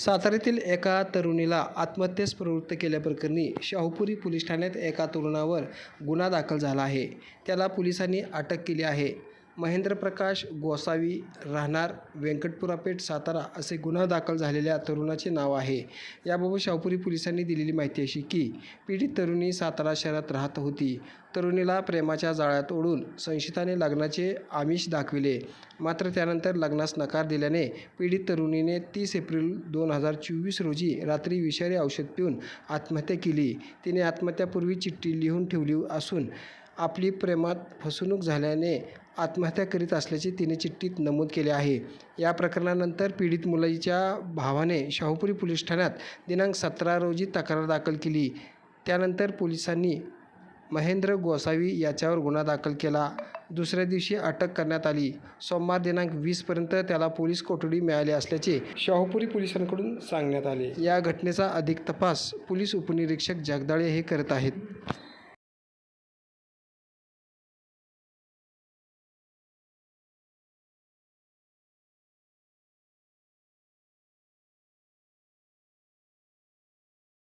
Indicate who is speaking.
Speaker 1: साताऱ्यातील एका तरुणीला आत्महत्येस प्रवृत्त केल्याप्रकरणी शाहूपुरी पोलीस ठाण्यात एका तरुणावर गुन्हा दाखल झाला आहे. त्याला पोलिसांनी अटक केली आहे. महेंद्र प्रकाश गोसावी राहणार व्यंकटपुरा पेठ सातारा असे गुन्हा दाखल झालेल्या तरुणाचे नाव आहे. याबाबत शाहूपुरी पोलिसांनी दिलेली माहिती अशी की पीडित तरुणी सातारा शहरात राहत होती. तरुणीला प्रेमाच्या जाळ्यात ओढून संशिताने लग्नाचे आमिष दाखविले. मात्र त्यानंतर लग्नास नकार दिल्याने पीडित तरुणीने तीस एप्रिल दोन हजार चोवीस रोजी रात्री विषारी औषध पिऊन आत्महत्या केली. तिने आत्महत्यापूर्वी चिठ्ठी लिहून ठेवली असून आपली प्रेमात फसवणूक झाल्याने आत्महत्या करीत असल्याचे तिने चिठ्ठीत नमूद केले आहे. या प्रकरणानंतर पीडित मुलाच्या भावाने शाहूपुरी पोलीस ठाण्यात दिनांक सतरा रोजी तक्रार दाखल केली. त्यानंतर पोलिसांनी महेंद्र गोसावी याच्यावर गुन्हा दाखल केला. दुसऱ्या दिवशी अटक करण्यात आली. सोमवार दिनांक वीसपर्यंत त्याला पोलीस कोठडी मिळाली असल्याचे शाहूपुरी पोलिसांकडून सांगण्यात आले. या घटनेचा अधिक तपास पोलीस उपनिरीक्षक जगदाळे हे करत आहेत.